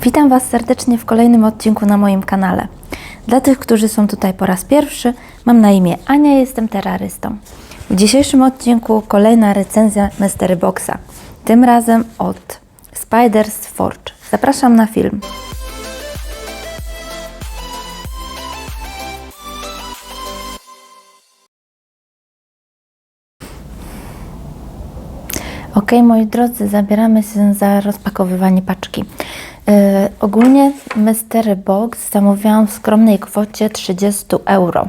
Witam Was serdecznie w kolejnym odcinku na moim kanale. Dla tych, którzy są tutaj po raz pierwszy, mam na imię Ania, jestem terrorystą. W dzisiejszym odcinku kolejna recenzja Mystery Boxa. Tym razem od Spiders Forge. Zapraszam na film. Ok, moi drodzy, zabieramy się za rozpakowywanie paczki. Yy, ogólnie Mystery Box zamówiłam w skromnej kwocie 30 euro.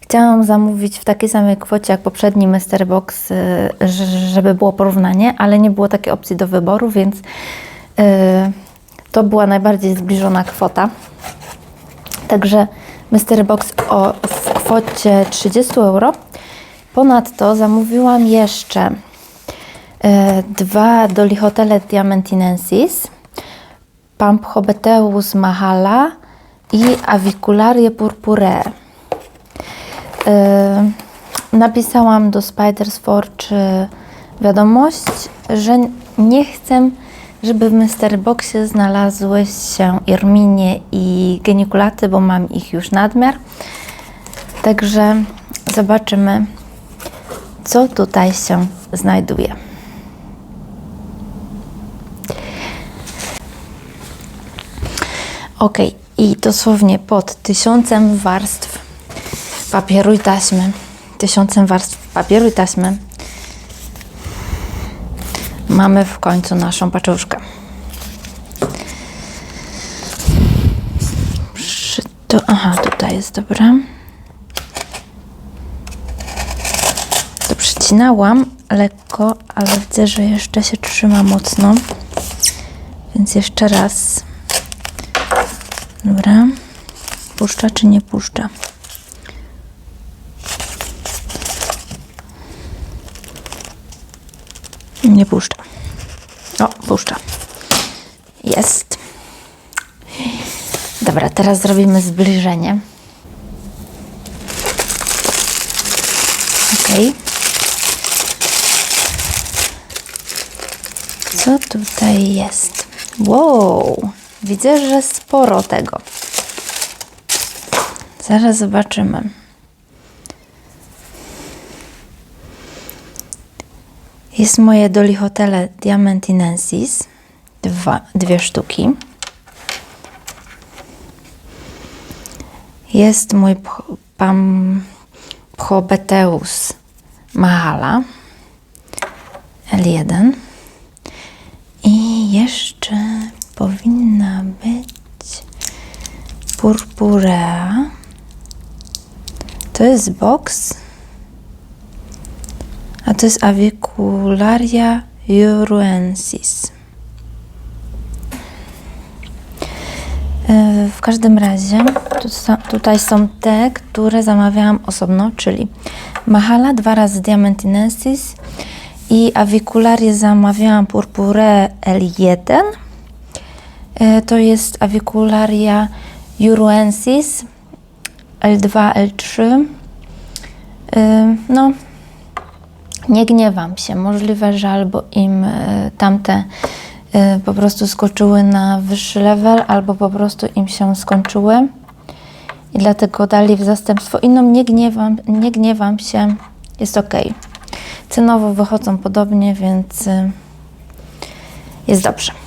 Chciałam zamówić w takiej samej kwocie jak poprzedni Mystery Box, ż- żeby było porównanie, ale nie było takiej opcji do wyboru, więc yy, to była najbardziej zbliżona kwota. Także Mystery Box o, w kwocie 30 euro. Ponadto zamówiłam jeszcze e, dwa Dolihotele Diamantinensis, Pamphobeteus mahala i Avicularie purpuree. E, napisałam do Spiders Forge wiadomość, że nie chcę, żeby w Mystery Boxie znalazły się Irminie i genikulaty, bo mam ich już nadmiar. Także zobaczymy, co tutaj się znajduje. Ok, i dosłownie pod tysiącem warstw papieru i taśmy, tysiącem warstw papieru i taśmy, mamy w końcu naszą paczuszkę. To, aha, tutaj jest dobra. To przycinałam lekko, ale widzę, że jeszcze się trzyma mocno. Więc jeszcze raz. Dobra. Puszcza czy nie puszcza? Nie puszcza. O, puszcza. Jest. Dobra, teraz zrobimy zbliżenie. Ok. Co tutaj jest? Wow, widzę, że sporo tego. Zaraz zobaczymy. Jest moje Dolihotele Diamantinensis. Dwa, dwie sztuki. Jest mój Pam Pchobeteus Mahala L1. I jeszcze powinna być purpurea. To jest box. A to jest Avicularia juruensis. E, W każdym razie tutaj są te, które zamawiałam osobno, czyli Mahala dwa razy Diamantinensis i Avicularię zamawiałam Purpure L1. E, To jest Avicularia juruensis L2, L3. E, No, nie gniewam się. Możliwe, że albo im e, tamte po prostu skoczyły na wyższy level, albo po prostu im się skończyły i dlatego dali w zastępstwo inną. Nie gniewam, nie gniewam się, jest ok. Cenowo wychodzą podobnie, więc jest dobrze.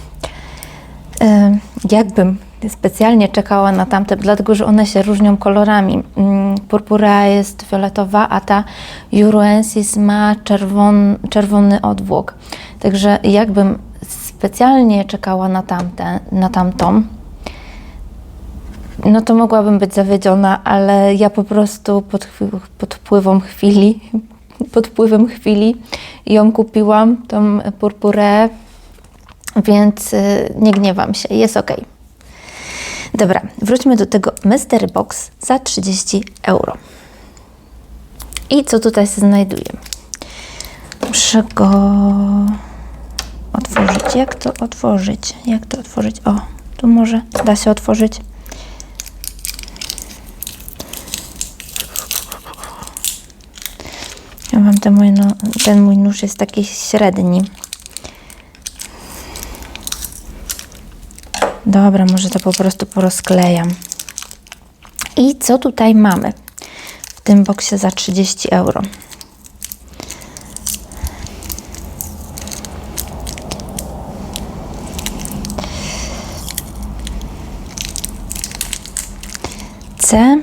Jakbym specjalnie czekała na tamte, dlatego że one się różnią kolorami. Mm, Purpura jest fioletowa, a ta Juruensis ma czerwon, czerwony odwłok. Także jakbym specjalnie czekała na, tamte, na tamtą, no to mogłabym być zawiedziona, ale ja po prostu pod, pod wpływem chwili, pod wpływem chwili ją kupiłam, tą purpurę, więc y, nie gniewam się, jest ok. Dobra, wróćmy do tego Mystery Box za 30 euro. I co tutaj się znajduje? Muszę go otworzyć. Jak to otworzyć? Jak to otworzyć? O, tu może da się otworzyć. Ja mam ten mój, no, ten mój nóż jest taki średni. Dobra, może to po prostu porozklejam. I co tutaj mamy w tym boksie za 30 euro? C.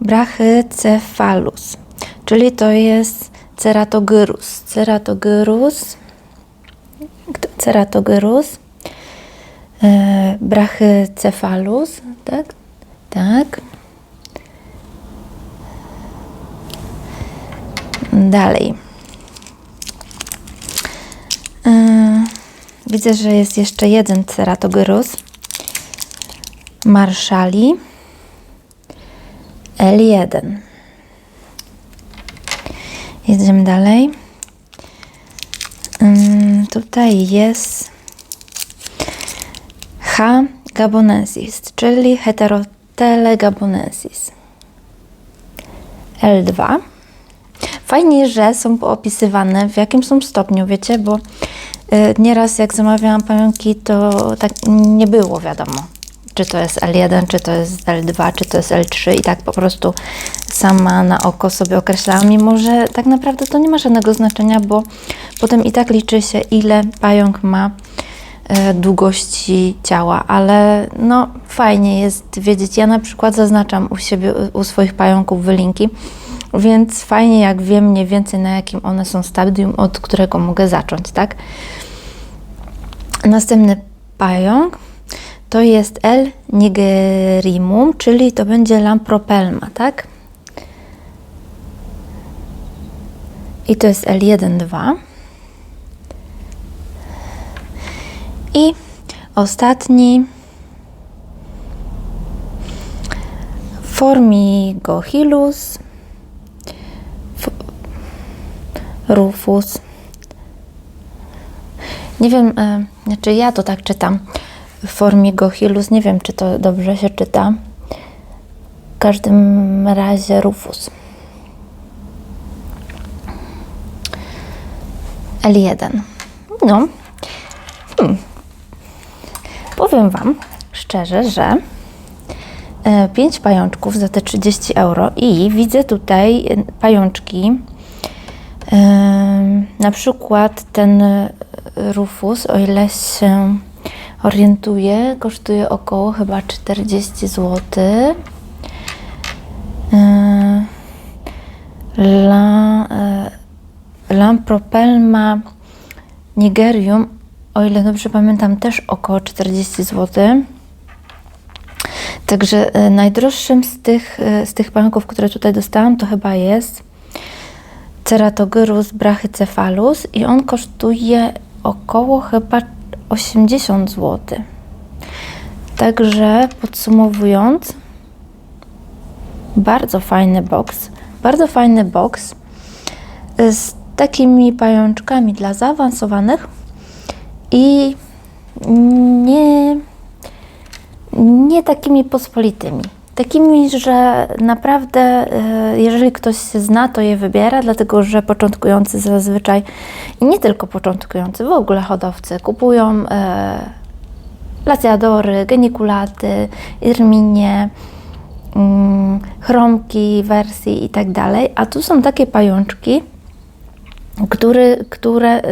Brachycephalus, czyli to jest ceratogyrus. Ceratogyrus, ceratogyrus, e, brachycephalus, tak? Tak. Dalej. E, Widzę, że jest jeszcze jeden ceratogyrus. Marszali. L1. Jedziemy dalej. Tutaj jest H. gabonensis, czyli Heterotele gabonensis. L2. Fajnie, że są opisywane w jakim są stopniu, wiecie, bo y, nieraz jak zamawiałam pająki, to tak nie było wiadomo, czy to jest L1, czy to jest L2, czy to jest L3 i tak po prostu sama na oko sobie określałam, mimo że tak naprawdę to nie ma żadnego znaczenia, bo potem i tak liczy się, ile pająk ma długości ciała, ale no fajnie jest wiedzieć. Ja na przykład zaznaczam u siebie, u swoich pająków wylinki, więc fajnie jak wiem mniej więcej na jakim one są stadium, od którego mogę zacząć, tak? Następny pająk to jest L. nigerimum, czyli to będzie lampropelma, tak? I to jest L1-2. I ostatni Formigohilus Rufus. Nie wiem, e, znaczy ja to tak czytam. Formigohilus, nie wiem, czy to dobrze się czyta. W każdym razie Rufus. L1. No. Powiem Wam szczerze, że e, 5 pajączków za te 30 euro i widzę tutaj e, pajączki. E, na przykład ten e, Rufus, o ile się orientuję, kosztuje około chyba 40 zł. E, La, e, Lampropelma nigerium, o ile dobrze pamiętam, też około 40 zł. Także e, najdroższym z tych, e, z tych pająków, które tutaj dostałam, to chyba jest Ceratogyrus brachycephalus i on kosztuje około chyba 80 zł. Także podsumowując, bardzo fajny boks, bardzo fajny boks z takimi pajączkami dla zaawansowanych i nie, nie takimi pospolitymi. Takimi, że naprawdę, e, jeżeli ktoś się zna, to je wybiera, dlatego że początkujący zazwyczaj, i nie tylko początkujący, w ogóle hodowcy kupują e, lacjadory, genikulaty, irminie, mm, chromki, wersji i tak dalej, a tu są takie pajączki, który, które y,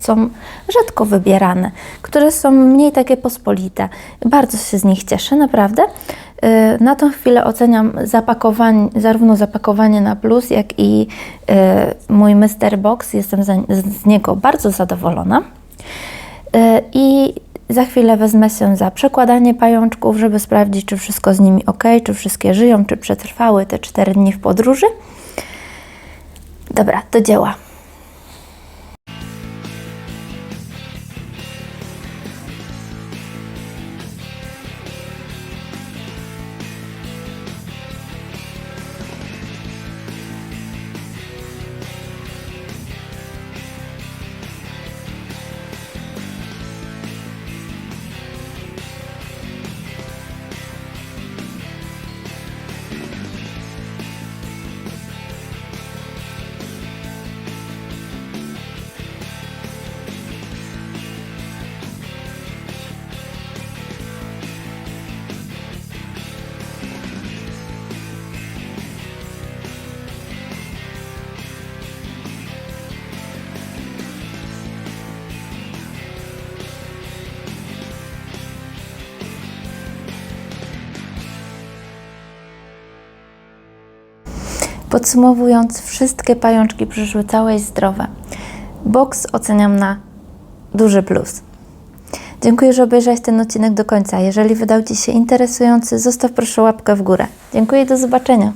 są rzadko wybierane, które są mniej takie pospolite. Bardzo się z nich cieszę, naprawdę. Y, na tą chwilę oceniam zapakowanie, zarówno zapakowanie na plus, jak i y, mój Mystery Box. Jestem z niego bardzo zadowolona. I za chwilę wezmę się za przekładanie pajączków, żeby sprawdzić, czy wszystko z nimi ok, czy wszystkie żyją, czy przetrwały te 4 dni w podróży. Dobra, do dzieła. Podsumowując, wszystkie pajączki przyszły całe i zdrowe. Box oceniam na duży plus. Dziękuję, że obejrzałeś ten odcinek do końca. Jeżeli wydał Ci się interesujący, zostaw proszę łapkę w górę. Dziękuję i do zobaczenia.